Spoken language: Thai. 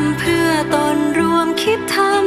ำเพื่อตนรวมคิดทำ